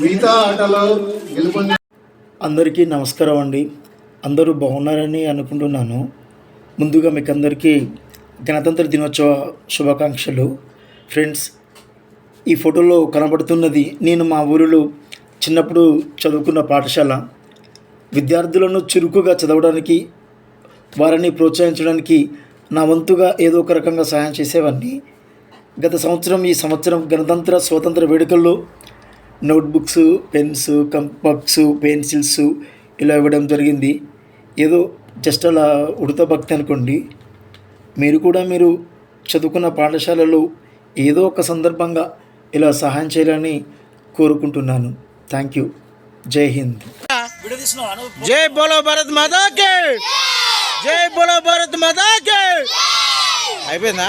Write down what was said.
మిగతా ఆటలో గెలుపొంది అందరికీ నమస్కారం అండి. అందరూ బాగున్నారని అనుకుంటున్నాను. ముందుగా మీకు అందరికీ గణతంత్ర దినోత్సవ శుభాకాంక్షలు. ఫ్రెండ్స్ ఈ ఫోటోలో కనబడుతున్నది నేను మా ఊరిలో చిన్నప్పుడు చదువుకున్న పాఠశాల. విద్యార్థులను చురుకుగా చదవడానికి వారిని ప్రోత్సహించడానికి నా వంతుగా ఏదో ఒక రకంగా సహాయం చేసేవాడిని. గత సంవత్సరం ఈ సంవత్సరం గణతంత్ర స్వతంత్ర వేడుకల్లో నోట్బుక్స్ పెన్స్ కంపక్స్ పెన్సిల్స్ ఇలా ఇవ్వడం జరిగింది. ఏదో జస్ట్ అలా ఉడత భక్తి అనుకోండి. మీరు కూడా మీరు చదువుకున్న పాఠశాలలో ఏదో ఒక సందర్భంగా ఇలా సహాయం చేయాలని కోరుకుంటున్నాను. Thank you. జై హింద్. జై బోలో భారత్ మాతా జై బోలో భారత్ మాతా కే అయిపోయిందా.